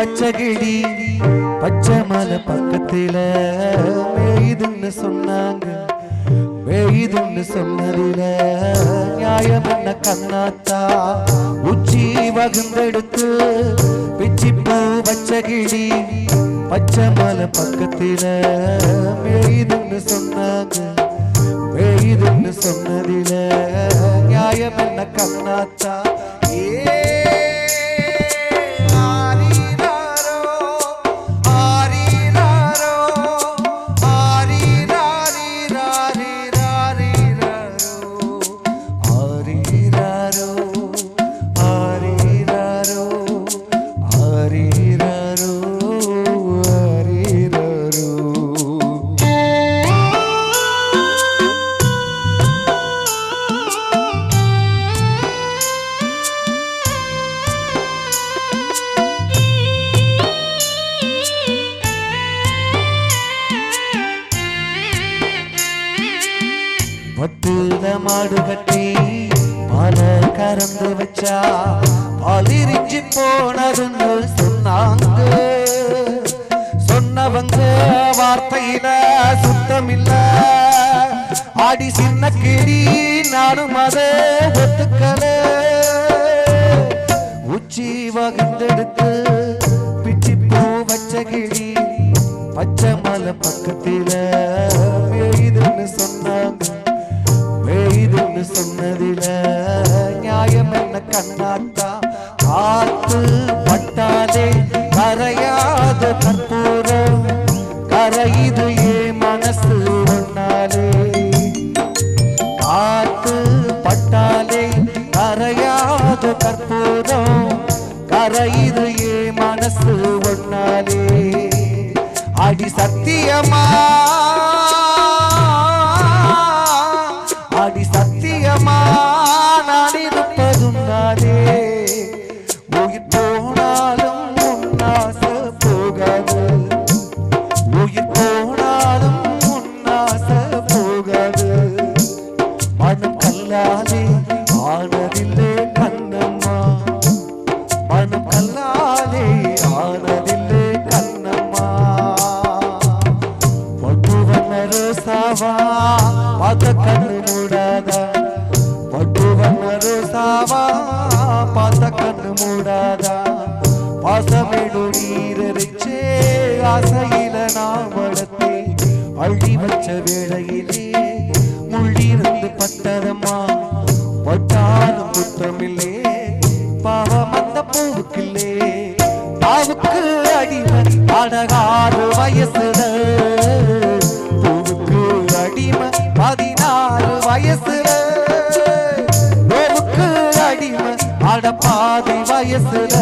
பச்சகிடி கிளி பச்சை மலை பக்கத்தில மேயுதுன்னு சொன்னாங்க. மேயுதுன்னு சொன்னதில நியாயம் என்ன கண்ணாத்தா? உச்சி வகுந்தெடுத்து பிச்சி பூ வச்ச பச்சை மலை பக்கத்தில மேயுதுன்னு சொன்னாங்க. மேயுதுன்னு சொன்னதில நியாயம் என்ன கண்ணாத்தா? பட்டுல மாடு கட்டி பால கறந்து வச்சா பாலிரிஞ்சு போனதுன்னு சொன்னாங்க. சொன்னவங்க வார்த்தையில சுத்தமில்ல. ஆடி சின்ன கிடி நானும் அதை ஒத்துக்கல. உச்சி வகுந்தெடுத்து பிச்சி பூ வச்ச கிடி பச்சை மலை பக்கத்தில கரையுது ஏ மனசு ஒன்னாலே காத்து பட்டாலே கரையாத கற்பூரம். கரையுது ஏ மனசு ஒன்னாலே அடி சத்தியமா? அடி சத்திய ஆசையில நான் வளர்த்தே அள்ளி வச்ச வேளையிலே முள்ளிருந்து பட்டதம்மா பட்டாலும் குற்றமில்லே பாவம் அந்த பூவுக்கில்லே. பாவுக்கு அடிமை அடகாறு வயசுல. பூவுக்கு அடிமை பதினாறு வயசுல. பூவுக்கு அடிமை அட பாதி வயசுல.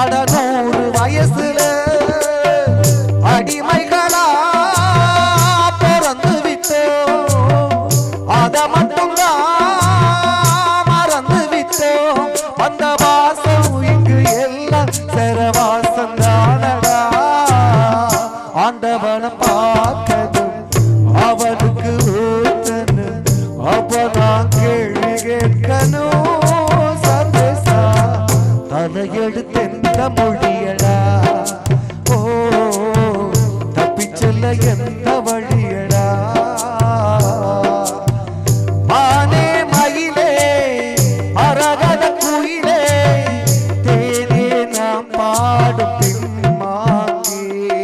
அட நூறு வயசுல எந்த மொழியடா? ஓ தப்பிச் எந்த வழியடா? மானே மயிலே மரகத குயிலே தேனே நாம் பாடும் பின் பின்மாங்கே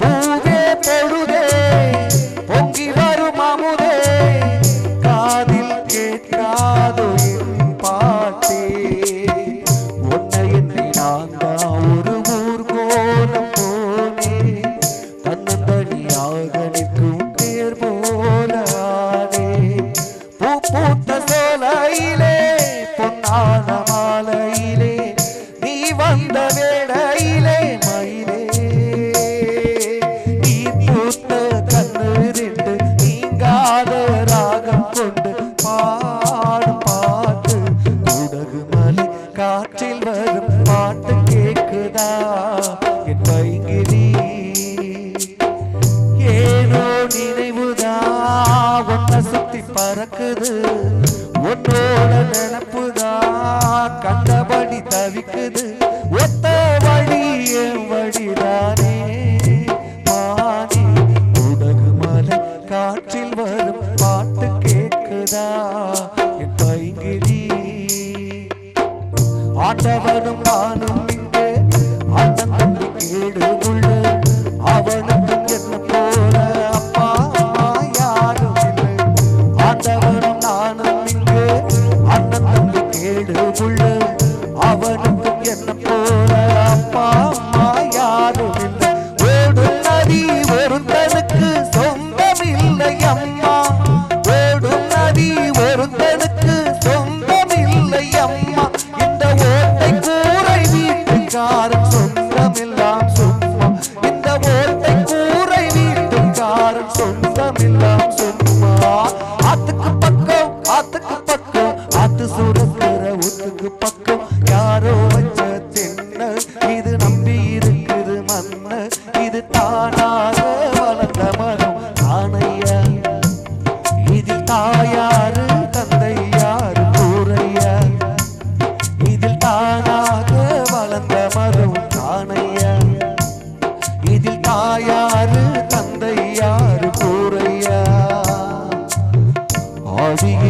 பூவே பொழுதே பூத்த சோலையிலே பொன்னான மாலையிலே நீ வந்த வேடையிலே மயிலே. நீ பூத்த கண்ணு ரெண்டு நீங்காத ராகம் கொண்டு பாடும் பாட்டு. குடகு மலை காற்றில் வரும் பாட்டு கேட்குதா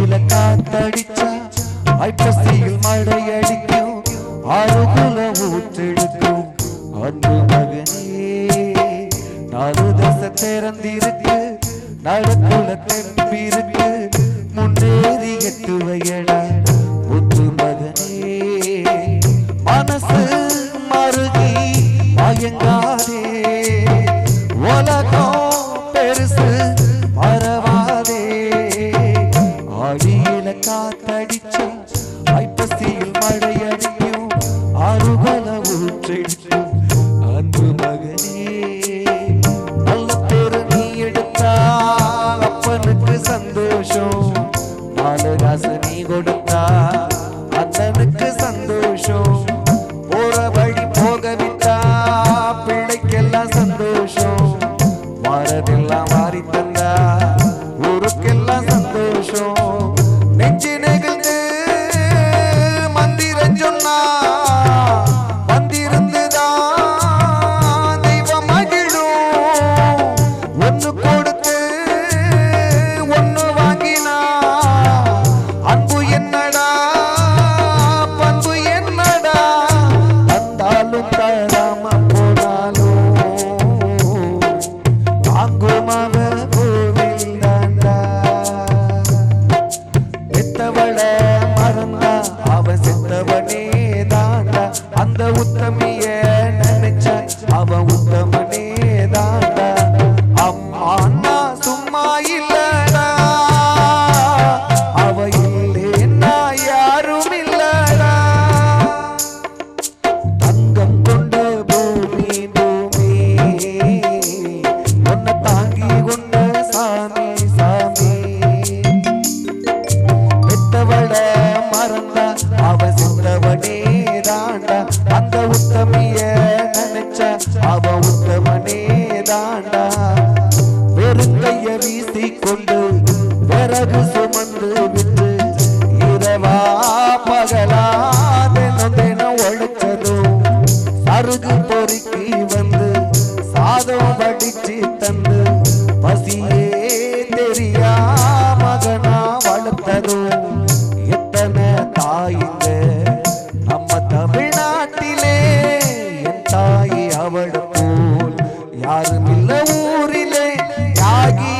வெயில காத்தடிச்சா ஐப்பசியில் மழை அடிக்கும். அருகுல ஊற்றெடுக்கும். அன்பு மகனே நாலு தசை திறந்திருக்கு. நடக்குல தெம்பிருக்கு. முன்னேறி எட்டுவையடா முத்து மகனே. மனசு மருகி மயங்கா வந்ததோ சருகு பொறுக்கி வந்து சாதம் வடிச்சு தந்து பசியே தெரியா மகனா வளர்த்ததோ எத்தனை தாயிங்க நம்ம தமிழ்நாட்டிலே? என் தாயி அவள் போல் யாரும் இல்ல ஊரிலே. யாகி